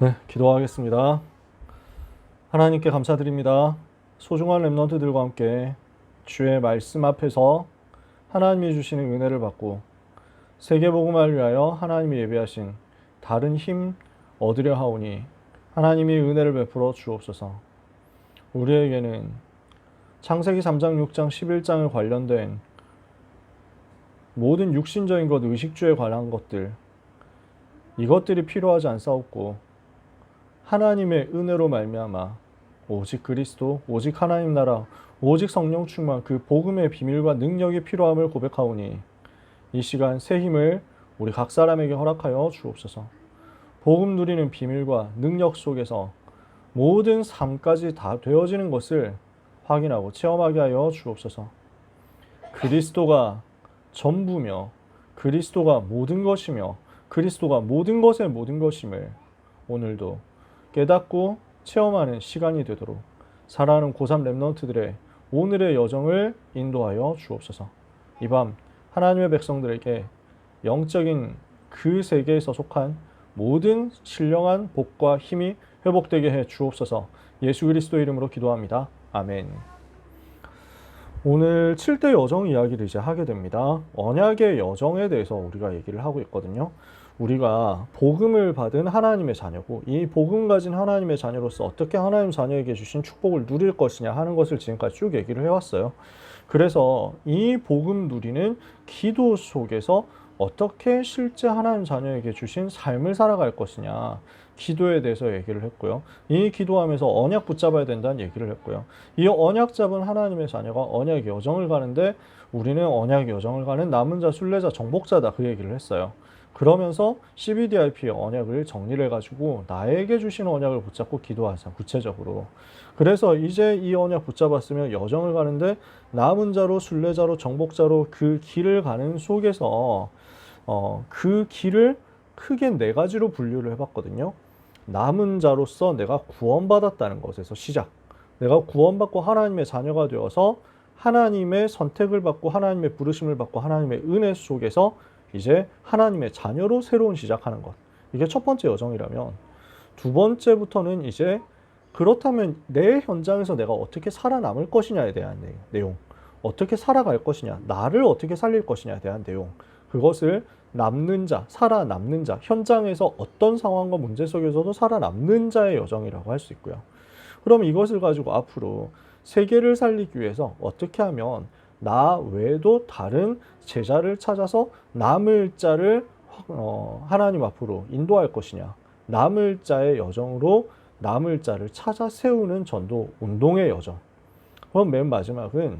네, 기도하겠습니다. 하나님께 감사드립니다. 소중한 렘넌트들과 함께 주의 말씀 앞에서 하나님이 주시는 은혜를 받고 세계 복음을 위하여 하나님이 예배하신 다른 힘 얻으려 하오니 하나님이 은혜를 베풀어 주옵소서. 우리에게는 창세기 3장, 6장, 11장에 관련된 모든 육신적인 것, 의식주에 관한 것들 이것들이 필요하지 않사옵고 하나님의 은혜로 말미암아 오직 그리스도, 오직 하나님 나라, 오직 성령 충만 그 복음의 비밀과 능력이 필요함을 고백하오니 이 시간 새 힘을 우리 각 사람에게 허락하여 주옵소서. 복음 누리는 비밀과 능력 속에서 모든 삶까지 다 되어지는 것을 확인하고 체험하게 하여 주옵소서. 그리스도가 전부며 그리스도가 모든 것이며 그리스도가 모든 것의 모든 것임을 오늘도 깨닫고 체험하는 시간이 되도록 사랑하는 고3 랩런트들의 오늘의 여정을 인도하여 주옵소서. 이 밤 하나님의 백성들에게 영적인 그 세계에서 속한 모든 신령한 복과 힘이 회복되게 해 주옵소서. 예수 그리스도 이름으로 기도합니다. 아멘. 오늘 7대 여정 이야기를 이제 하게 됩니다. 언약의 여정에 대해서 우리가 얘기를 하고 있거든요. 우리가 복음을 받은 하나님의 자녀고 이 복음 가진 하나님의 자녀로서 어떻게 하나님 자녀에게 주신 축복을 누릴 것이냐 하는 것을 지금까지 쭉 얘기를 해왔어요. 그래서 이 복음 누리는 기도 속에서 어떻게 실제 하나님 자녀에게 주신 삶을 살아갈 것이냐 기도에 대해서 얘기를 했고요. 이 기도하면서 언약 붙잡아야 된다는 얘기를 했고요. 이 언약 잡은 하나님의 자녀가 언약 여정을 가는데 우리는 언약 여정을 가는 남은 자, 순례자, 정복자다 그 얘기를 했어요. 그러면서 CBDIP의 언약을 정리를 해가지고 나에게 주신 언약을 붙잡고 기도하자 구체적으로. 그래서 이제 이 언약 붙잡았으면 여정을 가는데 남은 자로 순례자로 정복자로 그 길을 가는 속에서 어, 그 길을 크게 네 가지로 분류를 해봤거든요. 남은 자로서 내가 구원받았다는 것에서 시작. 내가 구원받고 하나님의 자녀가 되어서 하나님의 선택을 받고 하나님의 부르심을 받고 하나님의 은혜 속에서 이제 하나님의 자녀로 새로운 시작하는 것. 이게 첫 번째 여정이라면 두 번째부터는 이제 그렇다면 내 현장에서 내가 어떻게 살아남을 것이냐에 대한 내용. 어떻게 살아갈 것이냐, 나를 어떻게 살릴 것이냐에 대한 내용. 그것을 남는 자, 살아남는 자, 현장에서 어떤 상황과 문제 속에서도 살아남는 자의 여정이라고 할 수 있고요. 그럼 이것을 가지고 앞으로 세계를 살리기 위해서 어떻게 하면 나 외에도 다른 제자를 찾아서 남을 자를 어, 하나님 앞으로 인도할 것이냐. 남을 자의 여정으로 남을 자를 찾아 세우는 전도 운동의 여정. 그럼 맨 마지막은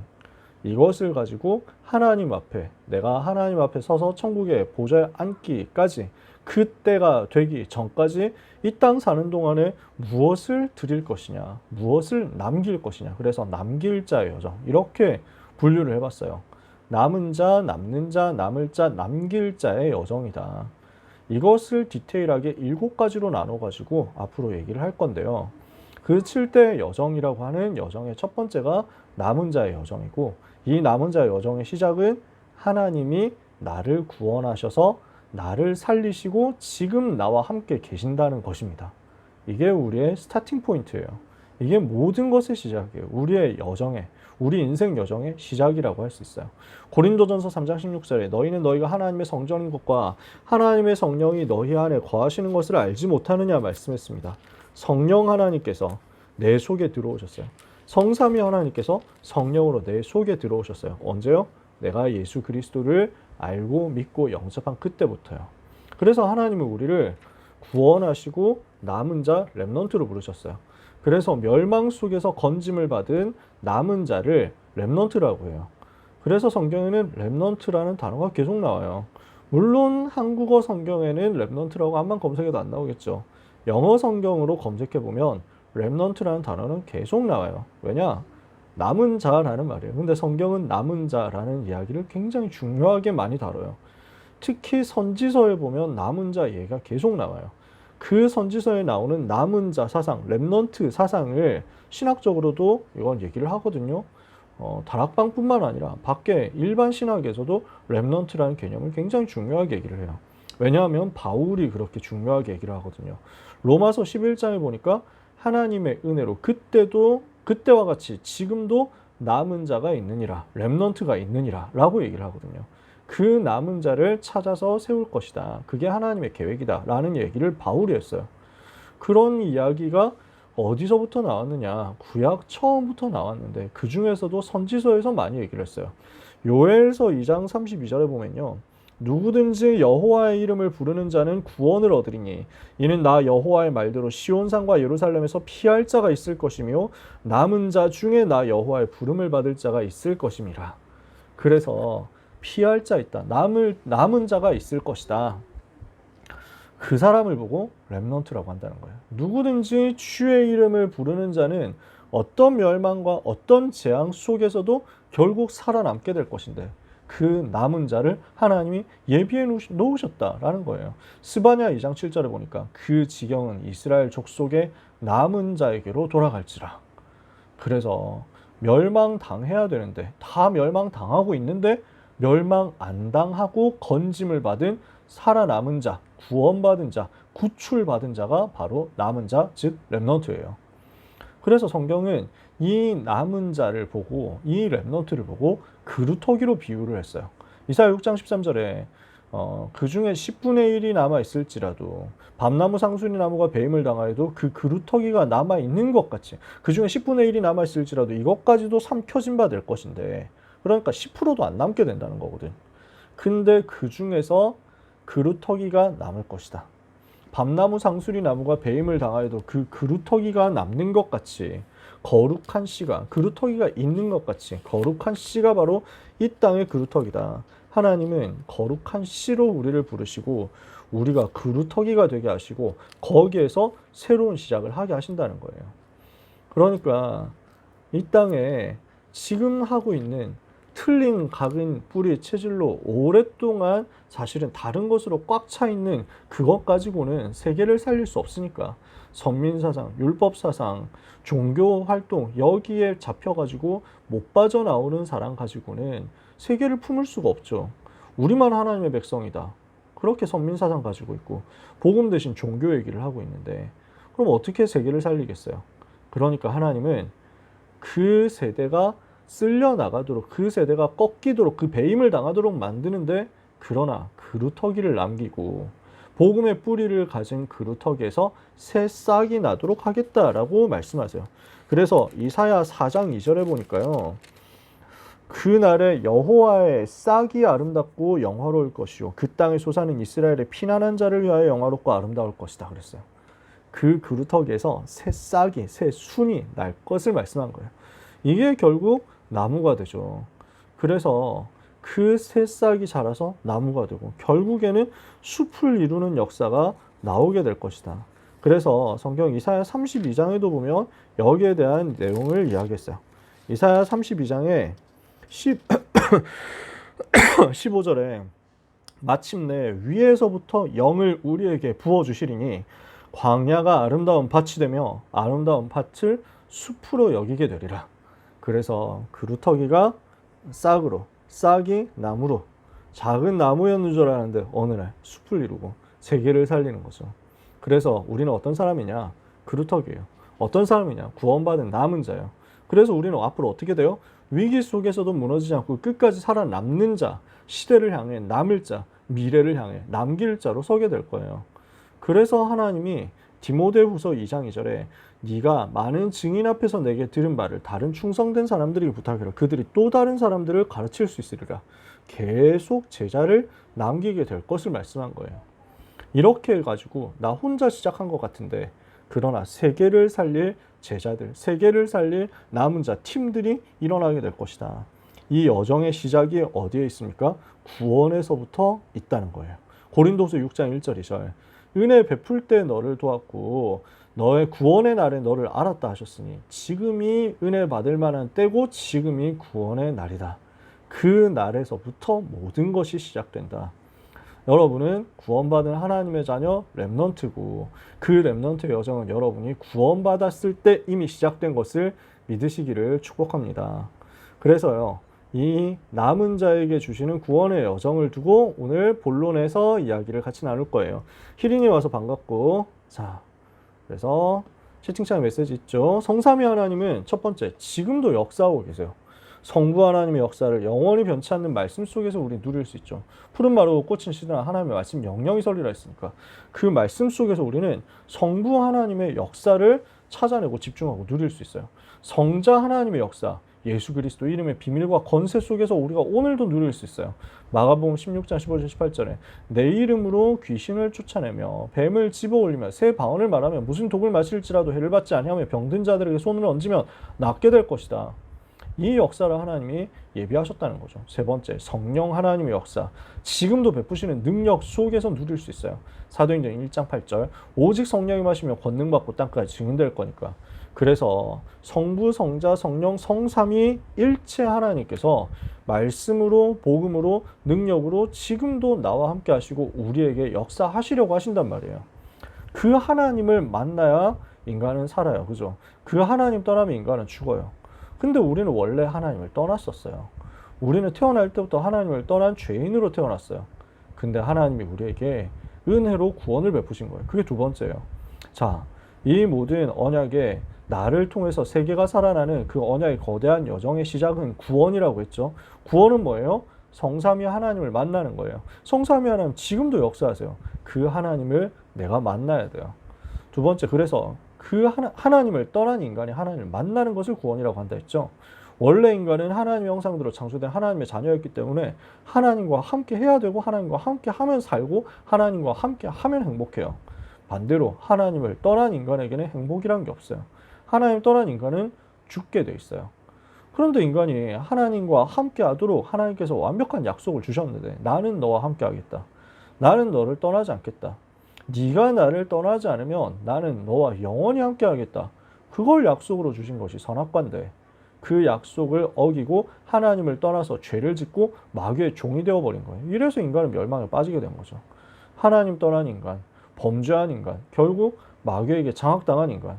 이것을 가지고 하나님 앞에 내가 하나님 앞에 서서 천국의 보좌에 앉기까지 그때가 되기 전까지 이 땅 사는 동안에 무엇을 드릴 것이냐, 무엇을 남길 것이냐. 그래서 남길 자의 여정. 이렇게 분류를 해봤어요. 남은 자, 남는 자, 남을 자, 남길 자의 여정이다. 이것을 디테일하게 일곱 가지로 나눠가지고 앞으로 얘기를 할 건데요. 그 7대 여정이라고 하는 여정의 첫 번째가 남은 자의 여정이고, 이 남은 자의 여정의 시작은 하나님이 나를 구원하셔서 나를 살리시고 지금 나와 함께 계신다는 것입니다. 이게 우리의 스타팅 포인트예요. 이게 모든 것의 시작이에요. 우리의 여정의 우리 인생 여정의 시작이라고 할 수 있어요. 고린도전서 3장 16절에 너희는 너희가 하나님의 성전인 것과 하나님의 성령이 너희 안에 거하시는 것을 알지 못하느냐 말씀했습니다. 성령 하나님께서 내 속에 들어오셨어요. 성삼위 하나님께서 성령으로 내 속에 들어오셨어요. 언제요? 내가 예수 그리스도를 알고 믿고 영접한 그때부터요. 그래서 하나님은 우리를 구원하시고 남은 자 렘넌트로 부르셨어요. 그래서 멸망 속에서 건짐을 받은 남은 자를 렘넌트라고 해요. 그래서 성경에는 렘넌트라는 단어가 계속 나와요. 물론 한국어 성경에는 렘넌트라고 한 번 검색해도 안 나오겠죠. 영어 성경으로 검색해 보면 렘넌트라는 단어는 계속 나와요. 왜냐? 남은 자라는 말이에요. 근데 성경은 남은 자라는 이야기를 굉장히 중요하게 많이 다뤄요. 특히 선지서에 보면 남은 자 얘기가 계속 나와요. 그 선지서에 나오는 남은 자 사상, 렘넌트 사상을 신학적으로도 이건 얘기를 하거든요. 어, 다락방뿐만 아니라 밖에 일반 신학에서도 렘넌트라는 개념을 굉장히 중요하게 얘기를 해요. 왜냐하면 바울이 그렇게 중요하게 얘기를 하거든요. 로마서 11장에 보니까 하나님의 은혜로 그때도 그때와 같이 지금도 남은 자가 있느니라 렘넌트가 있느니라 라고 얘기를 하거든요. 그 남은 자를 찾아서 세울 것이다. 그게 하나님의 계획이다 라는 얘기를 바울이 했어요. 그런 이야기가 어디서부터 나왔느냐? 구약 처음부터 나왔는데 그 중에서도 선지서에서 많이 얘기를 했어요. 요엘서 2장 32절에 보면요. 누구든지 여호와의 이름을 부르는 자는 구원을 얻으리니 이는 나 여호와의 말대로 시온산과 예루살렘에서 피할 자가 있을 것이며 남은 자 중에 나 여호와의 부름을 받을 자가 있을 것임이라. 그래서 피할 자 있다. 남을 남은 자가 있을 것이다. 그 사람을 보고 렘넌트라고 한다는 거예요. 누구든지 주의 이름을 부르는 자는 어떤 멸망과 어떤 재앙 속에서도 결국 살아남게 될 것인데 그 남은 자를 하나님이 예비해 놓으셨다라는 거예요. 스바냐 2장 7절에 보니까 그 지경은 이스라엘 족속의 남은 자에게로 돌아갈지라. 그래서 멸망 당해야 되는데 다 멸망 당하고 있는데 멸망 안 당하고 건짐을 받은 살아남은 자, 구원받은 자, 구출받은 자가 바로 남은 자, 즉 렘넌트예요. 그래서 성경은 이 남은 자를 보고 이 렘넌트를 보고 그루터기로 비유를 했어요. 이사야 6장 13절에 어, 그 중에 10분의 1이 남아 있을지라도 밤나무 상수리 나무가 배임을 당하여도 그 그루터기가 남아 있는 것 같이 그 중에 10분의 1이 남아 있을지라도 이것까지도 삼켜진 바 될 것인데 그러니까 10%도 안 남게 된다는 거거든. 근데 그 중에서 그루터기가 남을 것이다. 밤나무 상수리 나무가 배임을 당하여도 그 그루터기가 남는 것 같이 거룩한 씨가 그루터기가 있는 것 같이 거룩한 씨가 바로 이 땅의 그루터기다. 하나님은 거룩한 씨로 우리를 부르시고 우리가 그루터기가 되게 하시고 거기에서 새로운 시작을 하게 하신다는 거예요. 그러니까 이 땅에 지금 하고 있는 틀린 각인 뿌리 체질로 오랫동안 사실은 다른 것으로 꽉 차 있는 그것 가지고는 세계를 살릴 수 없으니까 선민사상, 율법사상, 종교 활동 여기에 잡혀가지고 못 빠져나오는 사람 가지고는 세계를 품을 수가 없죠. 우리만 하나님의 백성이다. 그렇게 선민사상 가지고 있고 복음 대신 종교 얘기를 하고 있는데 그럼 어떻게 세계를 살리겠어요? 그러니까 하나님은 그 세대가 쓸려 나가도록 그 세대가 꺾이도록 그 배임을 당하도록 만드는데 그러나 그루터기를 남기고 복음의 뿌리를 가진 그루터기에서 새 싹이 나도록 하겠다라고 말씀하세요. 그래서 이사야 4장 2절에 보니까요. 그날에 여호와의 싹이 아름답고 영화로울 것이요 그 땅의 소사는 이스라엘의 피난한 자를 위하여 영화롭고 아름다울 것이다 그랬어요. 그 그루터기에서 새 싹이 새 순이 날 것을 말씀한 거예요. 이게 결국 나무가 되죠. 그래서 그 새싹이 자라서 나무가 되고 결국에는 숲을 이루는 역사가 나오게 될 것이다. 그래서 성경 이사야 32장에도 보면 여기에 대한 내용을 이야기했어요. 이사야 32장에 10, 15절에 마침내 위에서부터 영을 우리에게 부어 주시리니 광야가 아름다운 밭이 되며 아름다운 밭을 숲으로 여기게 되리라. 그래서 그루터기가 싹으로, 싹이 나무로, 작은 나무였는 줄 알았는데 어느 날 숲을 이루고 세계를 살리는 거죠. 그래서 우리는 어떤 사람이냐? 그루터기예요. 어떤 사람이냐? 구원받은 남은 자예요. 그래서 우리는 앞으로 어떻게 돼요? 위기 속에서도 무너지지 않고 끝까지 살아남는 자, 시대를 향해 남을 자, 미래를 향해 남길 자로 서게 될 거예요. 그래서 하나님이 디모데후서 2장 2절에 네가 많은 증인 앞에서 내게 들은 말을 다른 충성된 사람들에게 부탁해라. 그들이 또 다른 사람들을 가르칠 수 있으리라. 계속 제자를 남기게 될 것을 말씀한 거예요. 이렇게 해가지고 나 혼자 시작한 것 같은데 그러나 세계를 살릴 제자들, 세계를 살릴 남은 자 팀들이 일어나게 될 것이다. 이 여정의 시작이 어디에 있습니까? 구원에서부터 있다는 거예요. 고린도서 6장 1절 2절. 은혜 베풀 때 너를 도왔고 너의 구원의 날에 너를 알았다 하셨으니 지금이 은혜 받을 만한 때고 지금이 구원의 날이다. 그 날에서부터 모든 것이 시작된다. 여러분은 구원받은 하나님의 자녀 렘넌트고 그 렘넌트 여정은 여러분이 구원받았을 때 이미 시작된 것을 믿으시기를 축복합니다. 그래서요. 이 남은 자에게 주시는 구원의 여정을 두고 오늘 본론에서 이야기를 같이 나눌 거예요. 희린이 와서 반갑고 자 그래서 채팅창에 메시지 있죠. 성삼위 하나님은 첫 번째 지금도 역사하고 계세요. 성부 하나님의 역사를 영원히 변치 않는 말씀 속에서 우리 누릴 수 있죠. 푸른 마르고 꽃은 시드나 하나님의 말씀 영영이 설리라 했으니까 그 말씀 속에서 우리는 성부 하나님의 역사를 찾아내고 집중하고 누릴 수 있어요. 성자 하나님의 역사, 예수 그리스도 이름의 비밀과 권세 속에서 우리가 오늘도 누릴 수 있어요. 마가복음 16장 15절 18절에 내 이름으로 귀신을 쫓아내며 뱀을 집어올리며 새 방언을 말하며 무슨 독을 마실지라도 해를 받지 아니하며 병든 자들에게 손을 얹으면 낫게 될 것이다. 이 역사를 하나님이 예비하셨다는 거죠. 세 번째, 성령 하나님의 역사. 지금도 베푸시는 능력 속에서 누릴 수 있어요. 사도행전 1장 8절. 오직 성령이 마시며 권능 받고 땅까지 증인될 거니까. 그래서 성부, 성자, 성령, 성삼위 일체 하나님께서 말씀으로 복음으로 능력으로 지금도 나와 함께 하시고 우리에게 역사하시려고 하신단 말이에요. 그 하나님을 만나야 인간은 살아요. 그죠? 그 하나님 떠나면 인간은 죽어요. 근데 우리는 원래 하나님을 떠났었어요. 우리는 태어날 때부터 하나님을 떠난 죄인으로 태어났어요. 근데 하나님이 우리에게 은혜로 구원을 베푸신 거예요. 그게 두 번째예요. 자, 이 모든 언약에 나를 통해서 세계가 살아나는 그 언약의 거대한 여정의 시작은 구원이라고 했죠. 구원은 뭐예요? 성삼위 하나님을 만나는 거예요. 성삼위 하나님 지금도 역사하세요. 그 하나님을 내가 만나야 돼요. 두 번째, 그래서 그 하나, 하나님을 떠난 인간이 하나님을 만나는 것을 구원이라고 한다 했죠. 원래 인간은 하나님의 형상대로 창조된 하나님의 자녀였기 때문에 하나님과 함께 해야 되고 하나님과 함께 하면 살고 하나님과 함께 하면 행복해요. 반대로 하나님을 떠난 인간에게는 행복이란 게 없어요. 하나님 떠난 인간은 죽게 돼 있어요. 그런데 인간이 하나님과 함께 하도록 하나님께서 완벽한 약속을 주셨는데 나는 너와 함께 하겠다. 나는 너를 떠나지 않겠다. 네가 나를 떠나지 않으면 나는 너와 영원히 함께 하겠다. 그걸 약속으로 주신 것이 선악관데 그 약속을 어기고 하나님을 떠나서 죄를 짓고 마귀의 종이 되어 버린 거예요. 이래서 인간은 멸망에 빠지게 된 거죠. 하나님 떠난 인간, 범죄한 인간, 결국 마귀에게 장악당한 인간.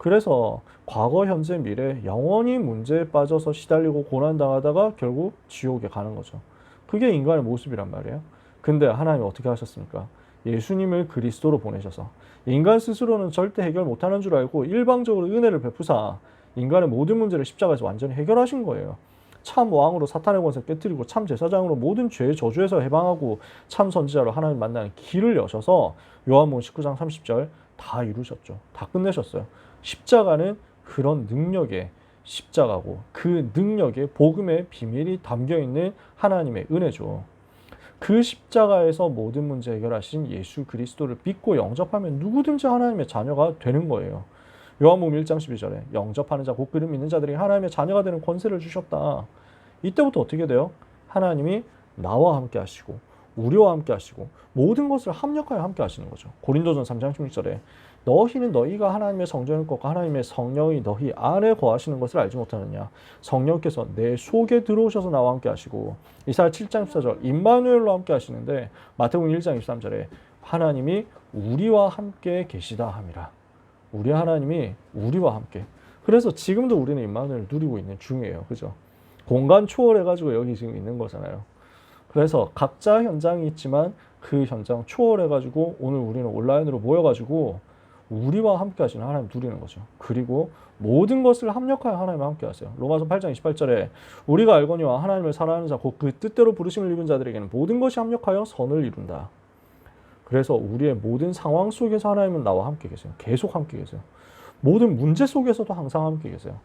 그래서 과거, 현재, 미래 영원히 문제에 빠져서 시달리고 고난당하다가 결국 지옥에 가는 거죠. 그게 인간의 모습이란 말이에요. 근데 하나님 어떻게 하셨습니까? 예수님을 그리스도로 보내셔서 인간 스스로는 절대 해결 못하는 줄 알고 일방적으로 은혜를 베푸사 인간의 모든 문제를 십자가에서 완전히 해결하신 거예요. 참 왕으로 사탄의 권세 깨뜨리고 참 제사장으로 모든 죄의 저주에서 해방하고 참 선지자로 하나님 만나는 길을 여셔서 요한복음 19장 30절 다 이루셨죠. 다 끝내셨어요. 십자가는 그런 능력의 십자가고 그 능력의 복음의 비밀이 담겨 있는 하나님의 은혜죠. 그 십자가에서 모든 문제 해결하신 예수 그리스도를 믿고 영접하면 누구든지 하나님의 자녀가 되는 거예요. 요한복음 1장 12절에 영접하는 자 곧 그를 믿는 자들이 하나님의 자녀가 되는 권세를 주셨다. 이때부터 어떻게 돼요? 하나님이 나와 함께 하시고 우리와 함께 하시고 모든 것을 합력하여 함께 하시는 거죠. 고린도전 3장 16절에 너희는 너희가 하나님의 성전을 꺾고 하나님의 성령이 너희 안에 거하시는 것을 알지 못하느냐? 성령께서 내 속에 들어오셔서 나와 함께 하시고 이사야 7장 14절 임마누엘로 함께 하시는데 마태복음 1장 23절에 하나님이 우리와 함께 계시다 함이라. 우리 하나님이 우리와 함께. 그래서 지금도 우리는 임마누엘을 누리고 있는 중이에요. 그죠? 공간 초월해 가지고 여기 지금 있는 거잖아요 그래서 각자 현장이 있지만 그 현장 초월해 가지고 오늘 우리는 온라인으로 모여 가지고 우리와 함께 하시는 하나님 누리는 거죠. 그리고 모든 것을 합력하여 하나님과 함께 하세요. 로마서 8장 28절에 우리가 알거니와 하나님을 사랑하는 자 곧 그 뜻대로 부르심을 입은 자들에게는 모든 것이 합력하여 선을 이룬다. 그래서 우리의 모든 상황 속에서 하나님은 나와 함께 계세요. 계속 함께 계세요. 모든 문제 속에서도 항상 함께 계세요.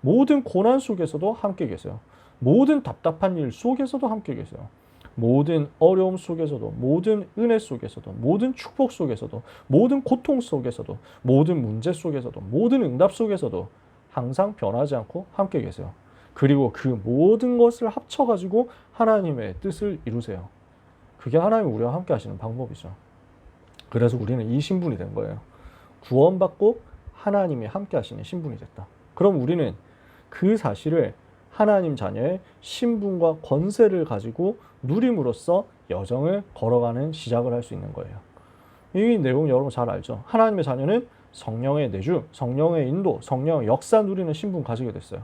모든 고난 속에서도 함께 계세요. 모든 답답한 일 속에서도 함께 계세요. 모든 어려움 속에서도, 모든 은혜 속에서도, 모든 축복 속에서도, 모든 고통 속에서도, 모든 문제 속에서도, 모든 응답 속에서도 항상 변하지 않고 함께 계세요. 그리고 그 모든 것을 합쳐가지고 하나님의 뜻을 이루세요. 그게 하나님 우리와 함께 하시는 방법이죠. 그래서 우리는 이 신분이 된 거예요. 구원받고 하나님이 함께 하시는 신분이 됐다. 그럼 우리는 그 사실을 하나님 자녀의 신분과 권세를 가지고 누림으로써 여정을 걸어가는 시작을 할 수 있는 거예요. 이 내용 여러분 잘 알죠? 하나님의 자녀는 성령의 내주, 성령의 인도, 성령의 역사 누리는 신분 가지게 됐어요.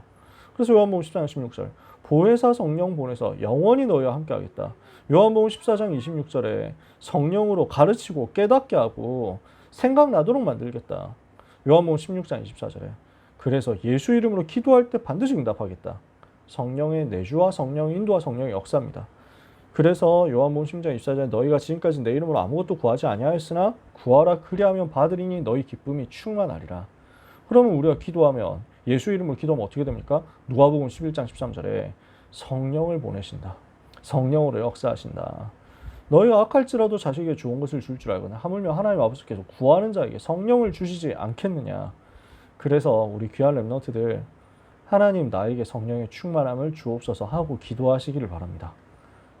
그래서 요한복음 14장 16절 보혜사 성령 보내서 영원히 너희와 함께 하겠다. 요한복음 14장 26절에 성령으로 가르치고 깨닫게 하고 생각나도록 만들겠다. 요한복음 16장 24절에 그래서 예수 이름으로 기도할 때 반드시 응답하겠다. 성령의 내주와 성령의 인도와 성령의 역사입니다. 그래서 요한복음 16장 24절에 너희가 지금까지 내 이름으로 아무것도 구하지 아니하였으나 구하라 그리하면 받으리니 너희 기쁨이 충만하리라. 그러면 우리가 기도하면 예수 이름으로 기도하면 어떻게 됩니까? 누가복음 11장 13절에 성령을 보내신다. 성령으로 역사하신다. 너희가 악할지라도 자식에게 좋은 것을 줄줄 알거나 하물며 하나님 아버지께서 구하는 자에게 성령을 주시지 않겠느냐. 그래서 우리 귀한 랩너트들 하나님 나에게 성령의 충만함을 주옵소서 하고 기도하시기를 바랍니다.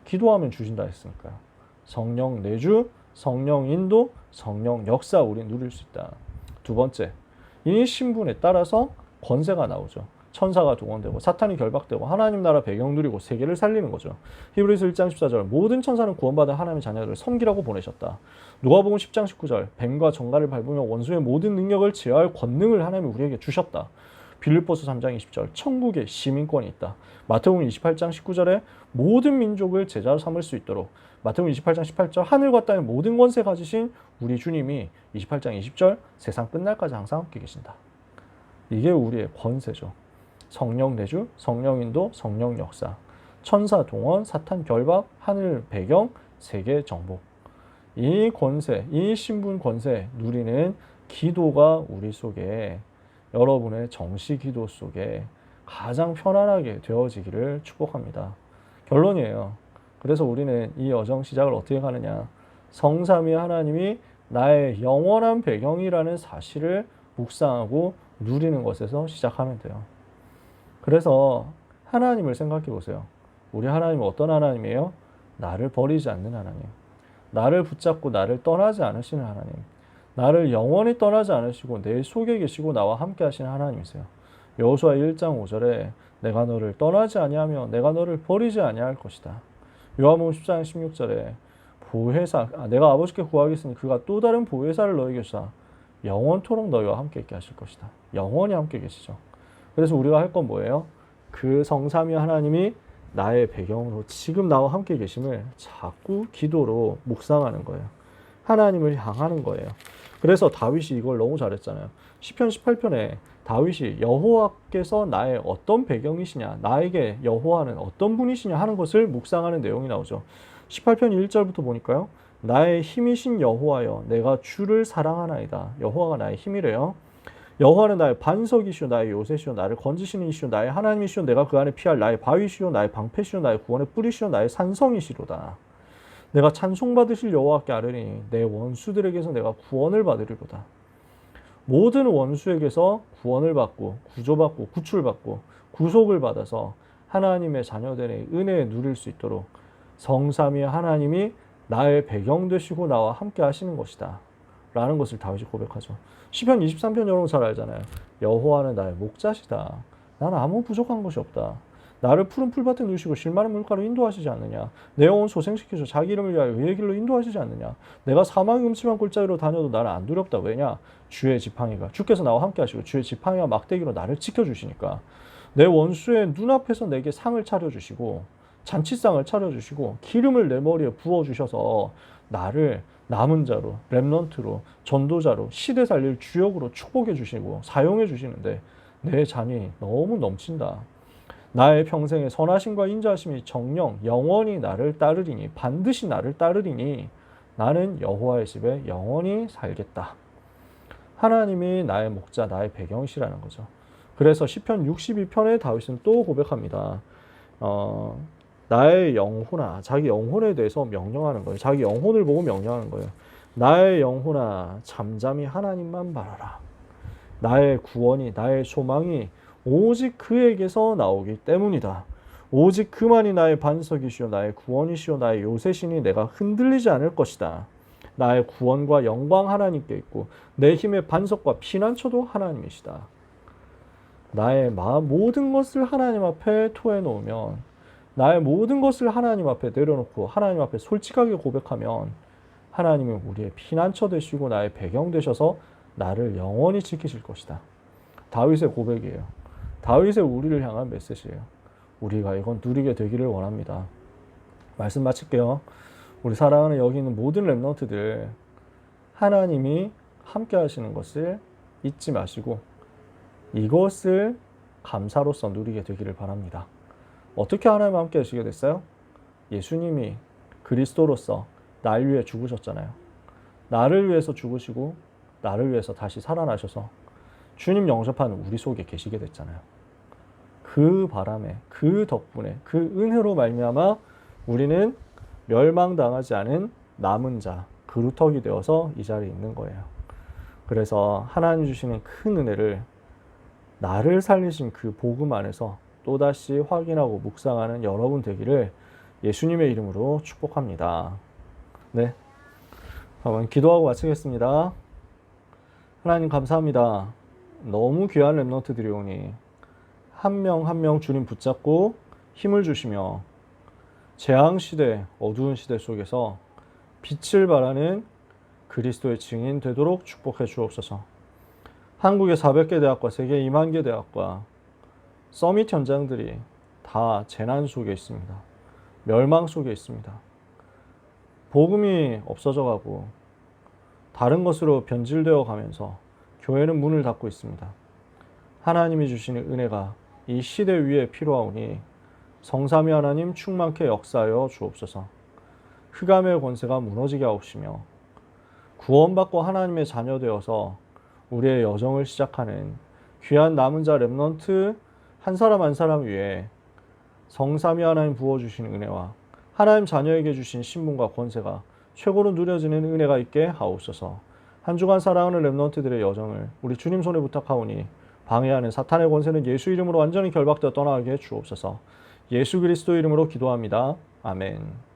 기도하면 주신다 했으니까요. 성령 내주, 성령 인도, 성령 역사 우리 누릴 수 있다. 두 번째, 이 신분에 따라서 권세가 나오죠. 천사가 동원되고 사탄이 결박되고 하나님 나라 배경 누리고 세계를 살리는 거죠. 히브리서 1장 14절 모든 천사는 구원받은 하나님의 자녀들을 섬기라고 보내셨다. 누가복음 10장 19절 뱀과 정갈을 밟으며 원수의 모든 능력을 제어할 권능을 하나님이 우리에게 주셨다. 빌립보서 3장 20절 천국에 시민권이 있다. 마태복음 28장 19절에 모든 민족을 제자로 삼을 수 있도록 마태복음 28장 18절 하늘과 땅의 모든 권세 가지신 우리 주님이 28장 20절 세상 끝날까지 항상 함께 계신다. 이게 우리의 권세죠. 성령 내주, 성령 인도, 성령 역사, 천사 동원, 사탄 결박, 하늘 배경, 세계 정복. 이 권세, 이 신분 권세 누리는 기도가 우리 속에 여러분의 정시 기도 속에 가장 편안하게 되어지기를 축복합니다. 결론이에요. 그래서 우리는 이 여정 시작을 어떻게 가느냐? 성삼위 하나님이 나의 영원한 배경이라는 사실을 묵상하고 누리는 것에서 시작하면 돼요. 그래서 하나님을 생각해 보세요. 우리 하나님은 어떤 하나님이에요? 나를 버리지 않는 하나님. 나를 붙잡고 나를 떠나지 않으시는 하나님. 나를 영원히 떠나지 않으시고 내 속에 계시고 나와 함께 하시는 하나님이세요. 여호수아 1장 5절에 내가 너를 떠나지 아니하며 내가 너를 버리지 아니할 것이다. 요한복음 14장 16절에 보혜사 아, 내가 아버지께 구하겠으니 그가 또 다른 보혜사를 너에게 주사 영원토록 너희와 함께 있게 하실 것이다. 영원히 함께 계시죠. 그래서 우리가 할 건 뭐예요? 그 성삼위 하나님이 나의 배경으로 지금 나와 함께 계심을 자꾸 기도로 묵상하는 거예요. 하나님을 향하는 거예요. 그래서 다윗이 이걸 너무 잘했잖아요. 시편 18편에 다윗이 여호와께서 나의 어떤 배경이시냐, 나에게 여호와는 어떤 분이시냐 하는 것을 묵상하는 내용이 나오죠. 18편 1절부터 보니까요. 나의 힘이신 여호와여, 내가 주를 사랑하나이다. 여호와가 나의 힘이래요. 여호와는 나의 반석이시오 나의 요새시오 나를 건지시는 이시오 나의 하나님이시오 내가 그 안에 피할 나의 바위시오 나의 방패시오 나의 구원의 뿌리시오 나의 산성이시로다. 내가 찬송받으실 여호와께 아뢰니 내 원수들에게서 내가 구원을 받으리로다. 모든 원수에게서 구원을 받고 구조받고 구출받고 구속을 받아서 하나님의 자녀들의 은혜에 누릴 수 있도록 성삼위 하나님이 나의 배경 되시고 나와 함께 하시는 것이다. 라는 것을 다윗이 고백하죠. 시편 23편 여러분 잘 알잖아요. 여호와는 나의 목자시다. 나는 아무 부족한 것이 없다. 나를 푸른 풀밭에 누시고 실마른 물가로 인도하시지 않느냐. 내 영혼 소생시키셔 자기 이름을 위하여 의의 길로 인도하시지 않느냐. 내가 사망의 음침한 골짜기로 다녀도 나는 안 두렵다. 왜냐? 주의 지팡이가 주께서 나와 함께 하시고 주의 지팡이와 막대기로 나를 지켜주시니까 내 원수의 눈앞에서 내게 상을 차려주시고 잔치상을 차려주시고 기름을 내 머리에 부어주셔서 나를 남은 자로 렘넌트로 전도자로 시대 살릴 주역으로 축복해 주시고 사용해 주시는데 내 잔이 너무 넘친다. 나의 평생의 선하심과 인자하심이 정령 영원히 나를 따르리니 반드시 나를 따르리니 나는 여호와의 집에 영원히 살겠다. 하나님이 나의 목자, 나의 배경이시라는 거죠. 그래서 시편 62편에 다윗은 또 고백합니다. 어, 나의 영혼아, 자기 영혼에 대해서 명령하는 거예요. 자기 영혼을 보고 명령하는 거예요. 나의 영혼아, 잠잠히 하나님만 바라라. 나의 구원이, 나의 소망이 오직 그에게서 나오기 때문이다. 오직 그만이 나의 반석이시오, 나의 구원이시오, 나의 요새시니 내가 흔들리지 않을 것이다. 나의 구원과 영광 하나님께 있고 내 힘의 반석과 피난처도 하나님이시다. 나의 마음 모든 것을 하나님 앞에 토해 놓으면 나의 모든 것을 하나님 앞에 내려놓고 하나님 앞에 솔직하게 고백하면 하나님은 우리의 피난처 되시고 나의 배경 되셔서 나를 영원히 지키실 것이다. 다윗의 고백이에요. 다윗의 우리를 향한 메시지예요. 우리가 이건 누리게 되기를 원합니다. 말씀 마칠게요. 우리 사랑하는 여기 있는 모든 랩런트들 하나님이 함께 하시는 것을 잊지 마시고 이것을 감사로서 누리게 되기를 바랍니다. 어떻게 하나님 함께 하시게 됐어요? 예수님이 그리스도로서 날 위해 죽으셨잖아요. 나를 위해서 죽으시고 나를 위해서 다시 살아나셔서 주님 영접하는 우리 속에 계시게 됐잖아요. 그 바람에 그 덕분에 그 은혜로 말미암아 우리는 멸망당하지 않은 남은 자 그루터기 되어서 이 자리에 있는 거예요. 그래서 하나님 주시는 큰 은혜를 나를 살리신 그 복음 안에서 또다시 확인하고 묵상하는 여러분 되기를 예수님의 이름으로 축복합니다. 네. 한번 기도하고 마치겠습니다. 하나님 감사합니다. 너무 귀한 랩런트들이 오니 한 명 한 명 주님 붙잡고 힘을 주시며 재앙 시대, 어두운 시대 속에서 빛을 발하는 그리스도의 증인 되도록 축복해 주옵소서. 한국의 400개 대학과 세계 2만 개 대학과 서밋 현장들이 다 재난 속에 있습니다. 멸망 속에 있습니다. 복음이 없어져 가고 다른 것으로 변질되어 가면서 교회는 문을 닫고 있습니다. 하나님이 주시는 은혜가 이 시대 위에 필요하오니 성삼위 하나님 충만케 역사하여 주옵소서. 흑암의 권세가 무너지게 하옵시며 구원받고 하나님의 자녀 되어서 우리의 여정을 시작하는 귀한 남은 자 렘넌트 한 사람 한 사람 위에 성삼위 하나님 부어주신 은혜와 하나님 자녀에게 주신 신분과 권세가 최고로 누려지는 은혜가 있게 하옵소서. 한 주간 사랑하는 렘넌트들의 여정을 우리 주님 손에 부탁하오니 방해하는 사탄의 권세는 예수 이름으로 완전히 결박되어 떠나게 주옵소서. 예수 그리스도 이름으로 기도합니다. 아멘.